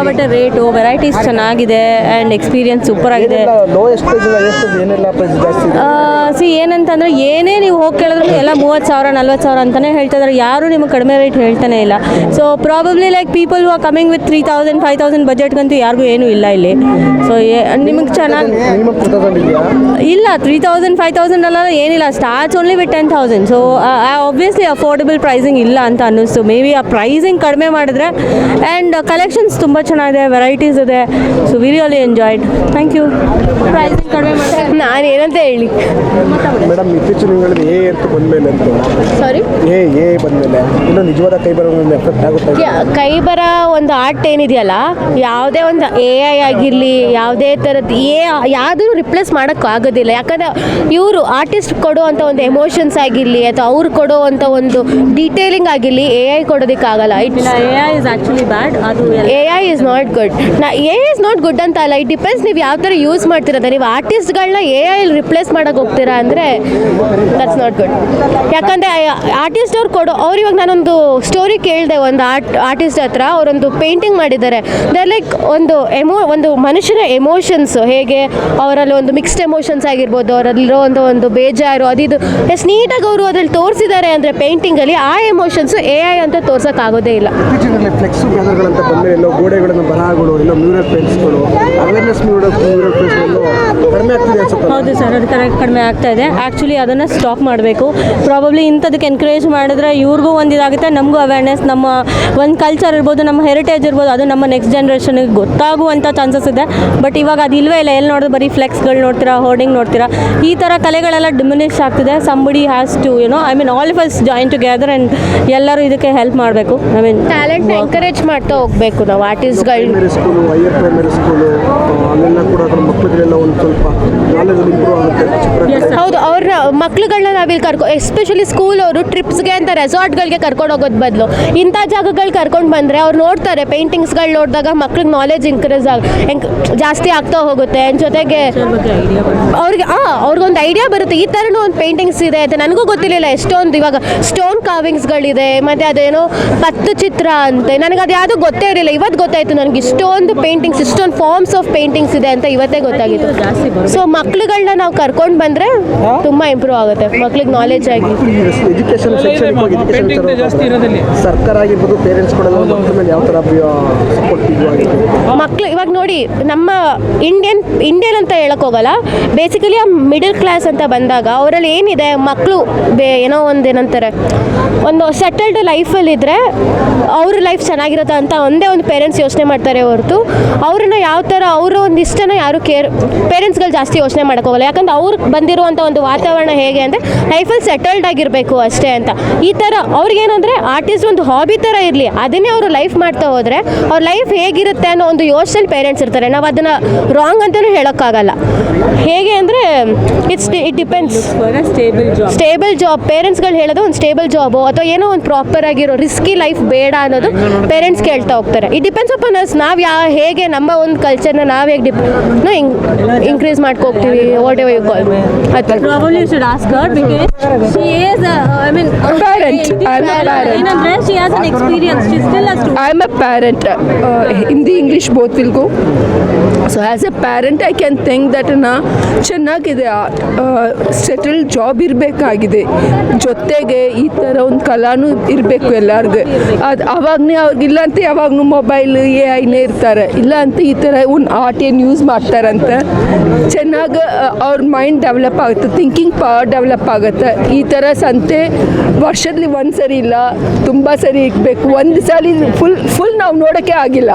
ಸಿಕ್ಕಾಬಟ್ಟೆ rate varieties ಚೆನ್ನಾಗಿದೆ and experience super ಆಗಿದೆ. ಸಿ ಏನಂತಂದ್ರೆ ಏನೇ ನೀವು ಹೋಗಿ ಕೇಳಿದ್ರು ಎಲ್ಲ ಮೂವತ್ತು ಸಾವಿರ ನಲ್ವತ್ತು ಸಾವಿರ ಅಂತಲೇ ಹೇಳ್ತಾ ಇದ್ದಾರೆ ಯಾರು ನಿಮಗೆ ಕಡಿಮೆ ರೇಟ್ ಹೇಳ್ತಾನೆ ಇಲ್ಲ. So probably like people are coming with three thousand five thousand ಬಜೆಟ್ಗಂತೂ ಯಾರಿಗೂ ಏನೂ ಇಲ್ಲ ಇಲ್ಲಿ. ಸೊ ನಿಮಗೆ ಚೆನ್ನಾಗಿ ಇಲ್ಲ ತ್ರೀ ತೌಸಂಡ್ ಫೈವ್ ತೌಸಂಡ್ ಅಲ್ಲ ಏನಿಲ್ಲ. Starts only with ten thousand so obviously affordable pricing ಇಲ್ಲ ಅಂತ ಅನ್ನಿಸ್ತು. ಮೇ ಬಿ ಆ ಪ್ರೈಸಿಂಗ್ ಕಡಿಮೆ ಮಾಡಿದ್ರೆ ಆ್ಯಂಡ್ ಕಲೆಕ್ಷನ್ಸ್ ತುಂಬ ಚೆನ್ನಾಗಿದೆ ವೆರೈಟೀಸ್ ಇದೆ. So we really enjoyed thank you price ಕಡಿಮೆ ಮಾಡಿ ನಾನು ಏನಂತ ಹೇಳಿ. ಮೇಡಮ್ ಇತ್ತೀಚಿನ ತಿಂಗಳಲ್ಲಿ ಎ ಅಂತ ಬಂದ್ಮೇಲೆ ಅಂತ. ಸಾರಿ ಎ ಎ ಬಂದ್ಮೇಲೆ. ಇನ್ನು ನಿಜವಾದ ಕೈ ಬರೋ ಎಫೆಕ್ಟ್ ಆಗುತ್ತೆ ಕೈ ಬರ ಒಂದು ಆರ್ಟ್ ಏನಿದೆಯಲ್ಲ ಯಾವುದೇ ಒಂದು ಎ ಐ ಆಗಿರಲಿ ಯಾವುದೇ ಥರದ್ದು ಎ ಯಾವುದೂ ರಿಪ್ಲೇಸ್ ಮಾಡೋಕ್ಕಾಗೋದಿಲ್ಲ ಯಾಕಂದರೆ ಇವರು ಆರ್ಟಿಸ್ಟ್ ಕೊಡುವಂಥ ಒಂದು ಎಮೋಷನ್ಸ್ ಆಗಿರಲಿ ಅಥವಾ ಅವ್ರು ಕೊಡುವಂಥ ಒಂದು ಡೀಟೇಲಿಂಗ್ ಆಗಿರಲಿ A I ಕೊಡೋದಕ್ಕಾಗಲ್ಲ. It A I is actually bad ಅದು A I is not good ನಾ A I is not good ಅಂತ ಅಲ್ಲ ಇಟ್ ಡಿಪೆಂಡ್ಸ್ ನೀವು ಯಾವ ಥರ ಯೂಸ್ ಮಾಡ್ತಿರೋದ ನೀವು ಆರ್ಟಿಸ್ಟ್ಗಳನ್ನ ಎ ಐ ರಿಪ್ಲೇಸ್ ಮಾಡೋಕೆ ಹೋಗ್ತೀರಾ ಅಂದರೆ ದಟ್ಸ್ ನಾಟ್ ಗುಡ್ ಯಾಕಂದರೆ ಆರ್ಟಿಸ್ಟ್ ಅವ್ರು ಕೊಡೋ, ಅವ್ರು ಇವಾಗ ನಾನೊಂದು ಸ್ಟೋರಿ ಕೇಳಿದೆ, ಒಂದು ಆರ್ಟ್ ಆರ್ಟಿಸ್ಟ್ ಹತ್ರ, ಅವರೊಂದು ಪೇಂಟಿಂಗ್ ಮಾಡಿದ್ದಾರೆ. ದೇ ಲೈಕ್ ಒಂದು ಎಮೋ ಒಂದು ಮನುಷ್ಯನ ಎಮೋಷನ್ಸ್ ಹೇಗೆ, ಅವರಲ್ಲಿ ಒಂದು ಮಿಕ್ಸ್ಡ್ ಎಮೋಷನ್ಸ್ ಆಗಿರ್ಬೋದು, ಅವರಲ್ಲಿರೋ ಒಂದು ಒಂದು ಬೇಜಾರು ಅದಿದು ಎಷ್ಟು ನೀಟಾಗಿ ಅವರು ಅದ್ರಲ್ಲಿ ತೋರಿಸಿದ್ದಾರೆ ಅಂದರೆ ಪೇಂಟಿಂಗಲ್ಲಿ ಆ ಎಮೋಷನ್ಸ್ ಎ ಐ ಅಂತ ತೋರ್ಸೋಕ್ಕಾಗೋದೇ ಇಲ್ಲ. ಗೋಡೆಗಳನ್ನು ಬರಹಗಳು ಇಲ್ಲ ಮ್ಯೂರಲ್ ಪೇಂಟ್ಸ್ಗಳು ಅವೇರ್ನೆಸ್ ಮ್ಯೂರಲ್ ಮ್ಯೂರಲ್ ಪೇಂಟ್ಸ್ಗಳು ಕಡಿಮೆ ಆಗ್ತಿದೆ ಅನ್ಸುತ್ತೆ. ಹೌದು ಸರ್ ಅದು ಕರೆಕ್ಟ್ ಕಡಿಮೆ ಆಗ್ತಾ ಇದೆ. ಆ್ಯಕ್ಚುಲಿ ಅದನ್ನು ಸ್ಟಾಪ್ ಮಾಡಬೇಕು. ಪ್ರಾಬಬ್ಲಿ ಇಂಥದಕ್ಕೆ ಎನ್ಕರೇಜ್ ಮಾಡಿದ್ರೆ ಇವ್ರಿಗೂ ಒಂದು ಇದಾಗುತ್ತೆ ನಮಗೂ ಅವೇರ್ನೆಸ್ ನಮ್ಮ ಒಂದು ಕಲ್ಚರ್ ಇರ್ಬೋದು ನಮ್ಮ ಹೆರಿಟೇಜ್ ಇರ್ಬೋದು ಅದು ನಮ್ಮ ನೆಕ್ಸ್ಟ್ ಜನ್ರೇಷನ್ಗೆ ಗೊತ್ತಾಗುವಂಥ ಚಾನ್ಸಸ್ ಇದೆ. ಬಟ್ ಇವಾಗ ಅದು ಇಲ್ಲವೇ ಇಲ್ಲ. ಎಲ್ಲಿ ನೋಡಿದ್ರೆ ಬರೀ ಫ್ಲೆಕ್ಸ್ಗಳು ನೋಡ್ತೀರಾ ಹೋರ್ಡಿಂಗ್ ನೋಡ್ತೀರಾ? ಈ ಥರ ಕಲೆಗಳೆಲ್ಲ ಡಿಮಿನಿಷ್ ಆಗ್ತಿದೆ. Somebody has to you know I mean all of us join together and ಎಲ್ಲರೂ ಇದಕ್ಕೆ ಹೆಲ್ಪ್ ಮಾಡಬೇಕು. ಐ ಮೀನ್ ಟ್ಯಾಲೆಂಟ್ ಎನ್ಕರೇಜ್ ಮಾಡ್ತಾ ಹೋಗ್ಬೇಕು ನಾವು primary school higher primary school ಅಲ್ಲೆಲ್ಲ ಕೂಡ ಅದ್ರ ಮಕ್ಕಳಿಗೆಲ್ಲ ಒಂದು ಸ್ವಲ್ಪ ನಾಲೆಜ್ ಇಂಪ್ರೂವ್ ಆಗುತ್ತೆ. ಚಿತ್ರಕಲೆ ಹೌದು ಅವ್ರ ಮಕ್ಳುಗಳನ್ನ ನಾವಿಲ್ಲಿ ಕರ್ಕೊ ಎಸ್ಪೆಷಲಿ ಸ್ಕೂಲ್ ಅವರು ಟ್ರಿಪ್ಸ್ಗೆ ಅಂತ ರೆಸಾರ್ಟ್ಗಳಿಗೆ ಕರ್ಕೊಂಡು ಹೋಗೋದು ಬದಲು. ಇಂಥ ಜಾಗಗಳು ಕರ್ಕೊಂಡು ಬಂದರೆ ಅವ್ರು ನೋಡ್ತಾರೆ ಪೇಂಟಿಂಗ್ಸ್ಗಳು ನೋಡಿದಾಗ ಮಕ್ಳಿಗೆ ನಾಲೆಜ್ ಇನ್ಕ್ರೀಸ್ ಆಗ ಎಂಕ್ ಜಾಸ್ತಿ ಆಗ್ತಾ ಹೋಗುತ್ತೆ. And ಜೊತೆಗೆ ಅವ್ರಿಗೆ ಆ ಅವ್ರಿಗೊಂದು ಐಡಿಯಾ ಬರುತ್ತೆ. ಈ ಥರನೂ ಒಂದು ಪೇಂಟಿಂಗ್ಸ್ ಇದೆ ಅಂತ ನನಗೂ ಗೊತ್ತಿರಲಿಲ್ಲ. ಎಷ್ಟೊಂದು ಇವಾಗ ಸ್ಟೋನ್ ಕಾವಿಂಗ್ಸ್ಗಳಿದೆ ಮತ್ತು ಅದೇನೋ ಪತ್ತು ಚಿತ್ರ ಅಂತೆ. ನನಗೆ ಅದು ಯಾವುದೂ ಗೊತ್ತೇ ಇರಲಿಲ್ಲ. ಇವತ್ತು ಗೊತ್ತಾಯಿತು. ನನಗೆ ಇಷ್ಟೊಂದು ಪೇಂಟಿಂಗ್ಸ್ ಇಷ್ಟೊಂದು ಫಾರ್ಮ್ಸ್ ಆಫ್ ಪೇಂಟಿಂಗ್ಸ್ ಇದೆ ಅಂತ ಇವತ್ತೇ ಗೊತ್ತಾಗಿತ್ತು. ಸೊ ಮಕ್ಳುಗಳನ್ನ ನಾವು ಕರ್ಕೊಂಡು ಬಂದ್ರೆ ತುಂಬಾ ಇಂಪ್ರೂವ್ ಆಗುತ್ತೆ. ಮಕ್ಳಿಗೆ ನಾಲೆಜ್ ಆಗಿ. ಎಜುಕೇಶನ್ ಶೈಕ್ಷಣಿಕವಾಗಿ ಎಜುಕೇಶನ್ ಸರ್ಕಾರ ಆಗಿರ್ಬೋದು ಪೇರೆಂಟ್ಸ್ ಕೂಡ ಯಾವ ಥರ ಸಪೋರ್ಟಿವ್ ಆಗಿರ್ಬೋದು ಮಕ್ಳು ಇವಾಗ ನೋಡಿ ನಮ್ಮ ಇಂಡಿಯನ್ ಇಂಡಿಯನ್ ಅಂತ ಹೇಳಕ್ ಹೋಗಲ್ಲ. ಬೇಸಿಕಲಿ ಆ ಮಿಡಲ್ ಕ್ಲಾಸ್ ಅಂತ ಬಂದಾಗ ಅವರಲ್ಲಿ ಏನಿದೆ ಮಕ್ಕಳು ಬೇ ಏನೋ ಒಂದು ಏನಂತಾರೆ ಒಂದು ಸೆಟಲ್ಡ್ ಲೈಫಲ್ಲಿ ಇದ್ದರೆ ಅವ್ರ ಲೈಫ್ ಚೆನ್ನಾಗಿರುತ್ತೆ ಅಂತ ಒಂದೇ ಒಂದು ಪೇರೆಂಟ್ಸ್ ಯೋಚನೆ ಮಾಡ್ತಾರೆ ಹೊರತು ಅವ್ರನ್ನ ಯಾವ ಥರ ಅವರ ಒಂದು ಇಷ್ಟನ ಯಾರು ಕೇರ್ ಪೇರೆಂಟ್ಸ್ಗಳು ಜಾಸ್ತಿ ಯೋಚನೆ ಮಾಡೋಕ್ಕೋಗಲ್ಲ ಯಾಕಂದ್ರೆ ಅವ್ರು ಬಂದಿರುವಂಥ ಒಂದು ವಾತಾವರಣ ಹೇಗೆ ಅಂದರೆ ಲೈಫಲ್ಲಿ ಸೆಟಲ್ಡ್ ಆಗಿರಬೇಕು ಅಷ್ಟೇ ಅಂತ. ಈ ಥರ ಅವ್ರಿಗೇನಂದರೆ ಆರ್ಟಿಸ್ಟ್ ಒಂದು ಹಾಬಿ ಥರ ಇರಲಿ ಅದನ್ನೇ ಅವರು ಲೈಫ್ ಮಾಡ್ತಾ ಹೋದರೆ ಅವ್ರ ಲೈಫ್ ಹೇಗಿರುತ್ತೆ ಅನ್ನೋ ಒಂದು ಯೋಚನೆ ಪೇರೆಂಟ್ಸ್ ಇರ್ತಾರೆ. ನಾವು ಅದನ್ನು ರಾಂಗ್ ಅಂತಲೂ ಹೇಳೋಕ್ಕಾಗಲ್ಲ. ಹೇಗೆ ಅಂದರೆ it's it depends stable job stable job ಪೇರೆಂಟ್ಸ್ಗಳು ಹೇಳೋದು ಒಂದು ಸ್ಟೇಬಲ್ ಜಾಬು ಅಥವಾ ಏನೋ ಒಂದು ಪ್ರಾಪರ್ ಆಗಿರೋ ರಿಸ್ಕಿ ಲೈಫ್ ಬೇಡ ಅನ್ನೋದು ಪೇರೆಂಟ್ಸ್ ಕೇಳ್ತಾ ಹೋಗ್ತಾರೆ. ಇಟ್ ಡಿಪೆಂಡ್ಸ್ ಎಂಟ್ರಪ್ರನರ್ಸ್ ನಾವು ಯಾವ ಹೇಗೆ ನಮ್ಮ ಒಂದು ಕಲ್ಚರ್ನ ನಾವು ಹೇಗೆ increase ಮಾಡ್ಕೋಗ್ತೀವಿ whatever you call I mean a parent experience I am a parent Hindi English both will go so as a parent I can think that ನಾ ಚೆನ್ನಾಗಿದೆ. ಸೆಟಲ್ ಜಾಬ್ ಇರಬೇಕಾಗಿದೆ. ಜೊತೆಗೆ ಈ ಥರ ಒಂದು ಕಲಾನು ಇರಬೇಕು ಎಲ್ಲರಿಗೂ. ಅದು ಅವಾಗನೇ ಅವ್ರಿಗಿಲ್ಲ ಅಂತ ಯಾವಾಗಲೂ ಮೊಬೈಲ್ ಎ ಐನೇ ಇರ್ತಾರೆ. ಇಲ್ಲ ಅಂತ ಈ ಥರ ಒಂದು ಆರ್ಟ್ ಏನು ಯೂಸ್ ಮಾಡ್ತಾರಂತ. ಚೆನ್ನಾಗಿ ಅವ್ರ ಮೈಂಡ್ ಡೆವಲಪ್ ಆಗುತ್ತೆ ಥಿಂಕಿಂಗ್ ಪವರ್ ಡೆವಲಪ್ ಆಗುತ್ತೆ. ಈ ಥರ ಸಂತೆ ವರ್ಷದಲ್ಲಿ ಒಂದು ಸರಿ ಇಲ್ಲ ತುಂಬ ಸರಿ ಇರಬೇಕು. ಒಂದು ಸಲ ಫುಲ್ ಫುಲ್ ನಾವು ನೋಡೋಕ್ಕೆ ಆಗಿಲ್ಲ.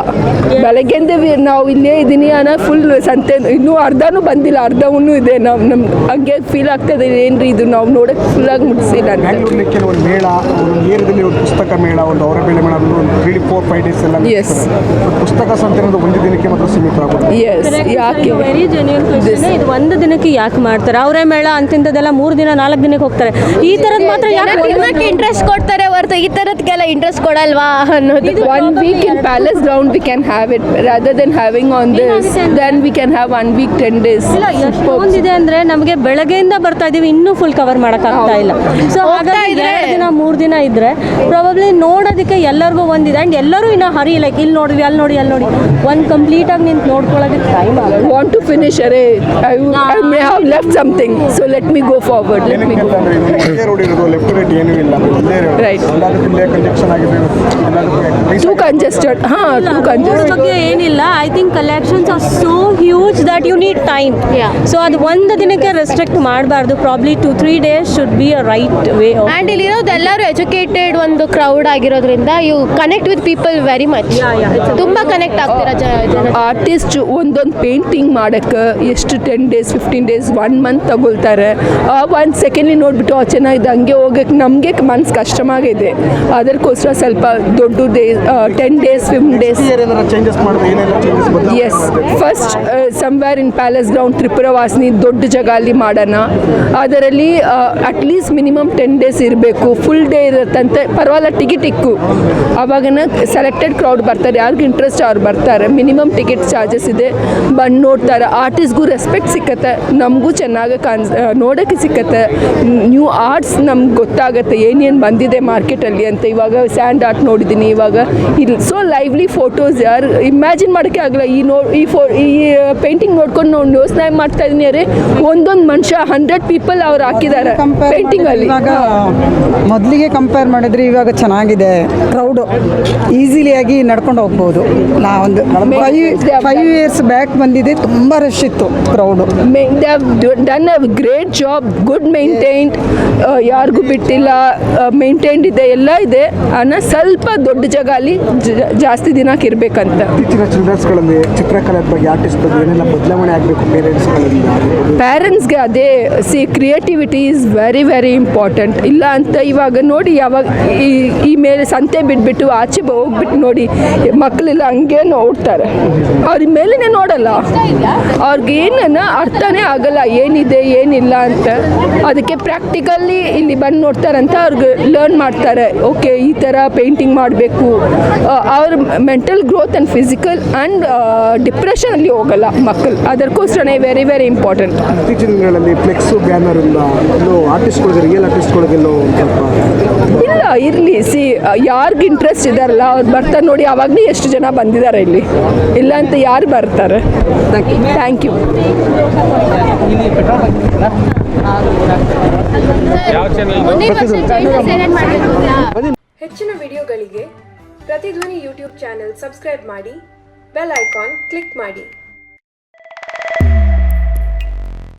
ಬೆಳಗ್ಗೆಂದ ನಾವು ಇಲ್ಲೇ ಇದ್ದೀನಿ ಅನ್ನೋ ಫುಲ್ ಸಂತೆ ಇನ್ನೂ ಅರ್ಧನೂ ಬಂದಿಲ್ಲ ಅರ್ಧವೂ ಇದೆ ನಾವು ನಮ್ಮ ಹಂಗೆ ಫೀಲ್ ಆಗ್ತದೆ ಏನ್ರಿ ಇದು ನಾವು ನೋಡೋಕ್ಕೆ ಫುಲ್ಲಾಗಿ ಮುಗಿಸಿಲ್ಲ ಕೆಲವೊಂದು ಮೇಳ ಒಂದು ಏರಿಯಾದಲ್ಲಿ ಒಂದು ಪುಸ್ತಕ ಮೇಳ ಒಂದು ಅವರ ಬೆಳೆ ಮೇಳ ಒಂದು ತ್ರೀ ಫೋರ್ ಫೈವ್ ಡೇಸ್ ಎಲ್ಲ Yes. ಪುಸ್ತಕ ಸಂತೆ ಒಂದು ದಿನಕ್ಕೆ ಮಾತ್ರ ಸೀಮಿತ ಆಗುತ್ತೆ ಎಸ್ ಯಾಕೆ ವೆರಿ ಜೆನ್ಯೂನ್ ಕ್ವಶನ್ ಇದು ಒಂದು ದಿನಕ್ಕೆ ಯಾಕೆ ಮಾಡ್ತಾರೆ? ಅವರೇ ಮೇಳ ಅಂತಿಂತದೆಲ್ಲ ಮೂರು ದಿನ ನಾಲ್ಕು ದಿನಕ್ಕೆ ಹೋಗ್ತಾರೆ. ಈ ಥರದ್ದು ಮಾತ್ರ ಯಾಕೆ ಇಂಟ್ರೆಸ್ಟ್ ಕೊಡ್ತಾರೆ ಹೊರತು ಈ ತರದಕ್ಕೆಲ್ಲ ಇಂಟ್ರೆಸ್ಟ್ ಕೊಡಲ್ವಾ ಅನ್ನೋದು. One week in palace ground we can have it rather than having on this then we can have one week 10 days. ಇಲ್ಲ ಎಷ್ಟೊಂದಿದೆ ಅಂದ್ರೆ ನಮಗೆ ಬೆಳಗ್ಗೆಯಿಂದ ಬರ್ತಾ ಇದೀವಿ ಇನ್ನೂ ಫುಲ್ ಕವರ್ ಮಾಡೋಕ್ಕಾಗ್ತಾ ಇಲ್ಲ. ಸೊ ಹಾಗಾಗಿ ಮೂರು ದಿನ ಇದ್ರೆ ಪ್ರಾಬಬ್ಲಿ ನೋಡೋದಕ್ಕೆ ಎಲ್ಲರಿಗೂ ಒಂದಿದೆ. ಆ್ಯಂಡ್ ಎಲ್ಲರೂ ಇನ್ನೂ ಹರಿ ಲೈಕ್ ಇಲ್ಲಿ ನೋಡಿದ್ವಿ ಅಲ್ಲಿ ನೋಡಿ ಅಲ್ಲಿ ನೋಡಿ. ಒಂದು ಕಂಪ್ಲೀಟಾಗಿ ನಿಂತು ನೋಡ್ಕೊಳ್ಳೋದಕ್ಕೆ ಟೈಮ್ ಆಗಲ್ಲ want to finish array I I may have left something. So let me go forward let me go. ಏನಕ್ಕೆ ಅಂತಂದ್ರೆ ಇದು ಒಂದೇ ರೋಡ್ ಇರೋದು ಲೆಫ್ಟ್ ರೈಟ್ ಏನೂ ಇಲ್ಲ. Right too Right. ಎಲ್ಲದಕ್ಕೂ ಟೂ congested. ಬಗ್ಗೆ ಏನಿಲ್ಲ. I think collections are so huge that you need time. So ಅದು ಒಂದು ದಿನಕ್ಕೆ ರೆಸ್ಟ್ರಿಕ್ಟ್ ಮಾಡಬಾರ್ದು. Probably two three days should be a right way and ಇಲ್ಲಿರೋದು ಎಲ್ಲರೂ ಎಜುಕೇಟೆಡ್ ಒಂದು ಕ್ರೌಡ್ ಆಗಿರೋದ್ರಿಂದ you connect with people very much ತುಂಬಾ ಕನೆಕ್ಟ್ ಆಗ್ತೀರಾ ಜನ ಆರ್ಟಿಸ್ಟ್ ಒಂದೊಂದು ಪೇಂಟಿಂಗ್ ಮಾಡಕ್ಕೆ ಎಷ್ಟು ten days fifteen days one month ತಗೊಳ್ತಾರೆ. ಒಂದು ಸೆಕೆಂಡ್ಲಿ ನೋಡಿಬಿಟ್ಟು ಚೆನ್ನಾಗಿದೆ ಹಂಗೆ ಹೋಗಕ್ಕೆ ನಮಗೆ ಮನ್ಸು ಕಷ್ಟವಾಗಿದೆ ಅದಕ್ಕೋಸ್ಕರ ಸ್ವಲ್ಪ ದೊಡ್ಡ day ten days fifteen days yes first somewhere in palace ground Tripura Vasini ದೊಡ್ಡ ಜಾಗ ಅಲ್ಲಿ ಮಾಡೋಣ. ಅದರಲ್ಲಿ at least minimum ten days ಇರಬೇಕು. ಫುಲ್ ಡೇ ಇರುತ್ತಂತೆ. ಪರವಾಗಿಲ್ಲ ಟಿಕೆಟ್ ಇಕ್ಕು. ಅವಾಗನ ಸೆಲೆಕ್ಟೆಡ್ ಕ್ರೌಡ್ ಬರ್ತಾರೆ. ಯಾರಿಗೆ ಇಂಟ್ರೆಸ್ಟ್ ಅವ್ರು ಬರ್ತಾರೆ. ಮಿನಿಮಮ್ ಟಿಕೆಟ್ ಚಾರ್ಜಸ್ ಇದೆ. ಬಂದು ನೋಡ್ತಾರೆ. ಆರ್ಟಿಸ್ಟ್ಗೂ ರೆಸ್ಪೆಕ್ಟ್ ಸಿಕ್ಕತ್ತೆ. ನಮಗೂ ಚೆನ್ನಾಗಿ ಕಾಣ್ ನೋಡೋಕ್ಕೆ ಸಿಕ್ಕತ್ತೆ. ನ್ಯೂ ಆರ್ಟ್ಸ್ ನಮ್ಗೆ ಗೊತ್ತಾಗುತ್ತೆ. ಏನೇನು ಬಂದಿದೆ ಮಾರ್ಕೆಟಲ್ಲಿ ಅಂತ. ಇವಾಗ ಸ್ಯಾಂಡ್ ಆರ್ಟ್ ನೋಡಿದ್ದೀನಿ ಇವಾಗ. ಇಲ್ಲಿ ಸೊ ಲೈವ್ಲಿ ಫೋಟೋಸ್ ಯಾರು ಇಮ್ಯಾಜಿನ್ ಮಾಡೋಕ್ಕೆ ಆಗಲ್ಲ. ಈ ನೋ ಈ ಫೋ ಈ ಪೇಂಟಿಂಗ್ ನೋಡ್ಕೊಂಡು ನೋಡಿ ಯೋಚನೆ ಮಾಡ್ತಾ ಇದ್ದೀನಿ ಅರೆ. ಒಂದೊಂದು ಮನುಷ್ಯ ಹಂಡ್ರೆಡ್ ಪೀಪಲ್ ಅವ್ರು ಹಾಕಿದ್ದಾರೆ. ಪೇಂಟಿಂಗಲ್ಲಿ ಇವಾಗ ಮೊದಲಿಗೆ ಕಂಪೇರ್ ಮಾಡಿದ್ರೆ ಇವಾಗ ಚೆನ್ನಾಗಿದೆ. ಕ್ರೌಡು ಆಗಿ ನಡ್ಕೊಂಡು ಹೋಗ್ಬೋದು. ನಾ ಒಂದು ಫೈವ್ ಫೈವ್ ಇಯರ್ಸ್ ಬ್ಯಾಕ್ ಬಂದಿದೆ ತುಂಬ ರಶ್ ಇತ್ತು crowd done a great job good maintained ಯಾರಿಗೂ ಬಿಟ್ಟಿಲ್ಲ ಮೇಂಟೈನ್ಡ್ ಇದೆ ಎಲ್ಲ ಇದೆ. ಅನ್ನ ಸ್ವಲ್ಪ ದೊಡ್ಡ ಜಾಗ ಅಲ್ಲಿ ಜ- ಜಾಸ್ತಿ ದಿನಕ್ಕೆ ಇರಬೇಕಂತ. ಇತ್ತೀಚಿನ ಚಿಲ್ಡ್ರನ್ಸ್ಗಳಲ್ಲಿ ಚಿತ್ರಕಲೆ ಬಗ್ಗೆ ಆರ್ಟಿಸ್ಟ್ ಬಗ್ಗೆ ಏನೆಲ್ಲ ಬದಲಾವಣೆ ಆಗಬೇಕು ಪೇರೆಂಟ್ಸ್ಗಳಿಂದ ಪ್ಯಾರೆಂಟ್ಸ್ಗೆ ಅದೇ see creativity is very very important ಇಲ್ಲ ಅಂತ ಇವಾಗ ನೋಡಿ ಯಾವಾಗ ಈ ಈ ಮೇಲೆ ಸಂತೆ ಬಿಟ್ಬಿಟ್ಟು ಆಚೆ ಹೋಗ್ಬಿಟ್ಟು ನೋಡಿ, ಮಕ್ಕಳೆಲ್ಲ ಹಂಗೆ ನೋಡ್ತಾರೆ. ಅವ್ರ ಮೇಲೇ ನೋಡಲ್ಲ. ಅವ್ರಿಗೇನ ಅರ್ಥನೇ ಆಗಲ್ಲ, ಏನಿದೆ, ಏನಿಲ್ಲ ಅಂತ. ಅದಕ್ಕೆ ಪ್ರಾಕ್ಟಿಕಲ್ಲಿ ಇಲ್ಲಿ ಬಂದು ನೋಡ್ತಾರಂತ ಅವ್ರಿಗೆ ಲರ್ನ್ ಮಾಡ್ತಾರೆ. ಓಕೆ ಈ ಥರ ಪೇಂಟಿಂಗ್ ಮಾಡಬೇಕು. ಅವ್ರ mental growth and physical and ಡಿಪ್ರೆಷನಲ್ಲಿ ಹೋಗಲ್ಲ ಮಕ್ಕಳು. ಅದಕ್ಕೋಸ್ಕರನೇ ವೆರಿ ವೆರಿ ಇಂಪಾರ್ಟೆಂಟ್ ಇತ್ತೀಚಿನ ದಿನಗಳಲ್ಲಿ ಫ್ಲೆಕ್ಸು ಬ್ಯಾನರ್ ಇಲ್ಲ ಆರ್ಟಿಸ್ಟ್ಗಳಿಗೆ ರಿಯಲ್ ಆರ್ಟಿಸ್ಟ್ಗಳಿಗೆಲ್ಲೋ ಸ್ವಲ್ಪ ಇಲ್ಲ ಇರಲಿ. ಸಿ ಯಾರಿಗೆ ಇಂಟ್ರೆಸ್ಟ್ ಇದಾರಲ್ಲ ಅವ್ರು ಬರ್ತಾರೆ ನೋಡಿ ಅವಾಗಲೇ ಎಷ್ಟು ಜನ ಬಂದಿದ್ದಾರೆ ಇಲ್ಲಿ. ಇಲ್ಲ ಅಂತ ಯಾರು ಬರ್ತಾರೆ? Thank you? ಹೆಚ್ಚಿನ ವಿಡಿಯೋಗಳಿಗೆ ಪ್ರತಿಧ್ವನಿ ಯೂಟ್ಯೂಬ್ ಚಾನೆಲ್ ಸಬ್ಸ್ಕ್ರೈಬ್ ಮಾಡಿ ಬೆಲ್ ಐಕಾನ್ ಕ್ಲಿಕ್ ಮಾಡಿ.